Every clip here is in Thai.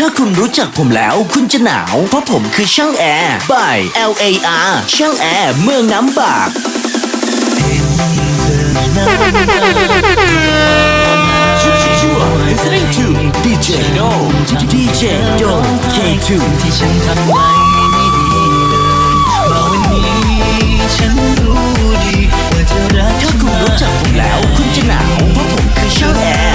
ถ้าคุณรู้จักผมแล้วคุณจะหนาว เพราะผมคือช่างแอร์ by LAR ช่างแอร์เมืองน้ำบากกถ้าคุณรู้จักผมแล้วคุณจะหนาวเพราะผมคือช่างแอร์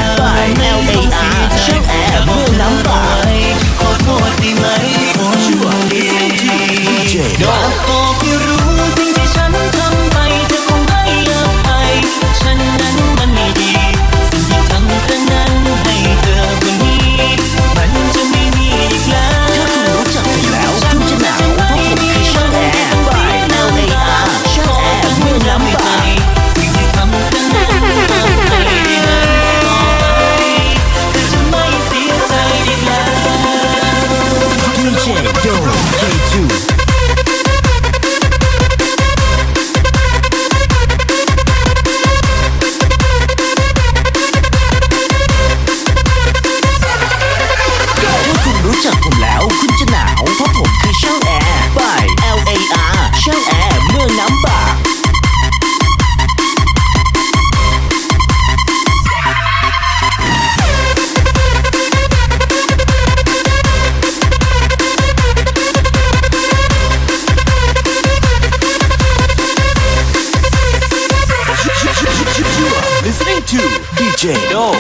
to DJ No.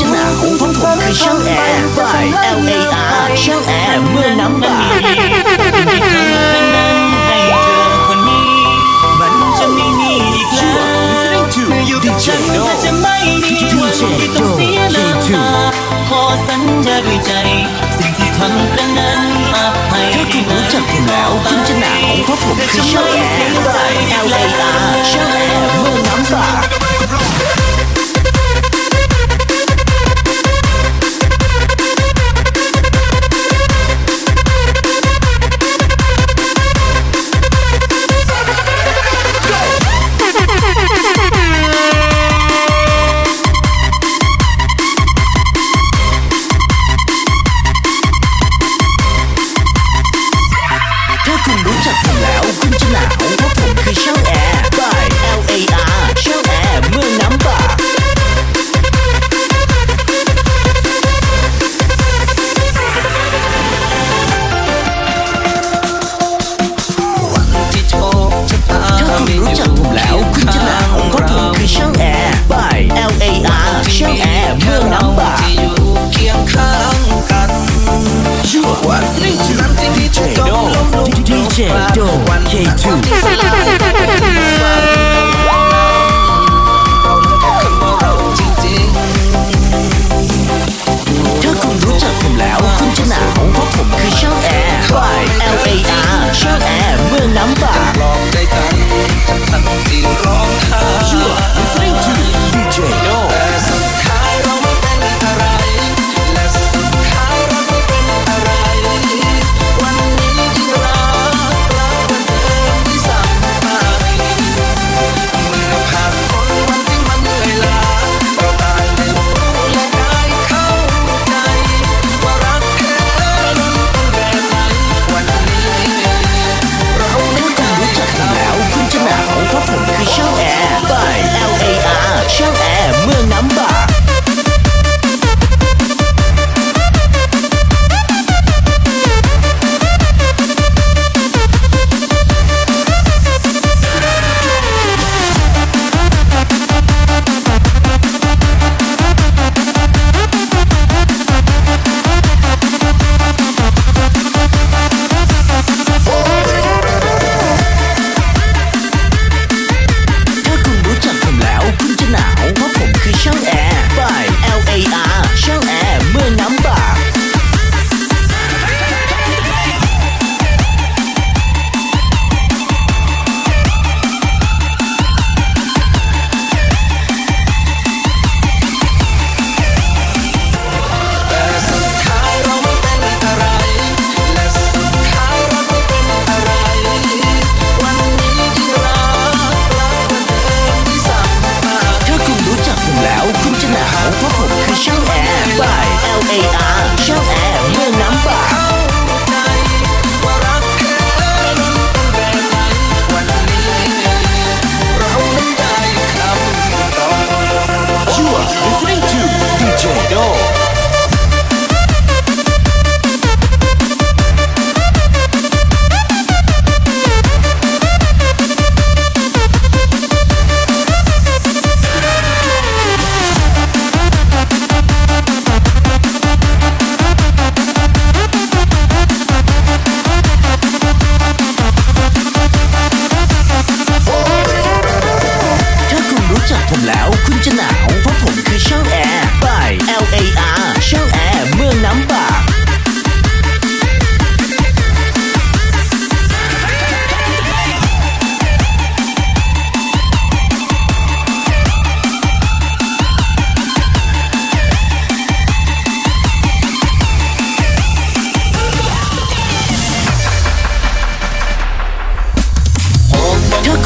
จะหนาวของผมคือช่างแอร์ by L A R ช่างแอร์เมื่อน้ำบ่ายใจมันจะไม่ดีวันที่ต้องเสียน้าขอสัญญาด้วยใจ สิ่งที่ทำครั้งนั้นอภัยถ้าคุณรู้จักผมแล้วคุณจะหนาวเพราะผมคือช่างแอร์ by L A R ช่างแอร์เมื่อน้ำบ่า J K2.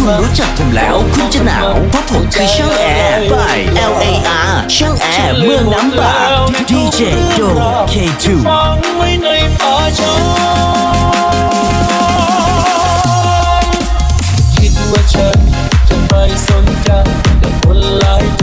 คุณรู้จักผมแล้วคุณจะหนาวเพราะผมคือช่างแอร์บา L A R ช่างแอร์เมืองน้ำบาก DJ Do K2 ฟังไว้ในป่าชอคิดว่าฉันจะไปสนใจแต่คนหลายใจ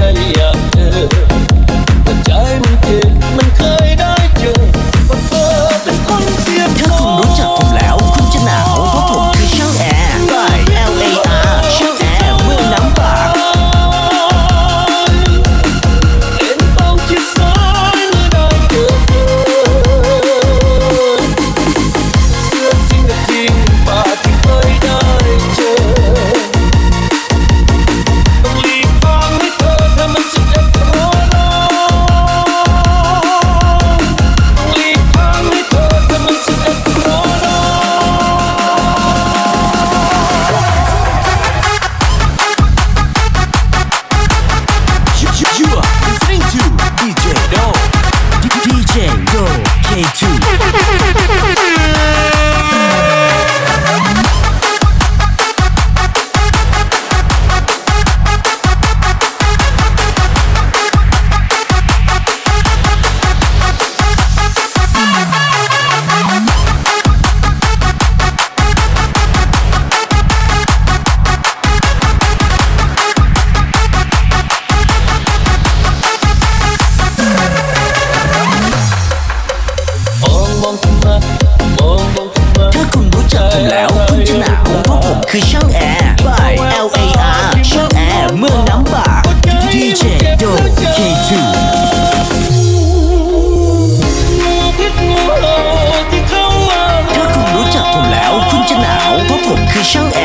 คือช่างแอร์ by L A R ช่างแอร์เมืองน้ำบ่า DJ Do K2 ถ้าคุณรู้จักผมแล้ว คุณจะหนาว เพราะผมคือช่างแอร์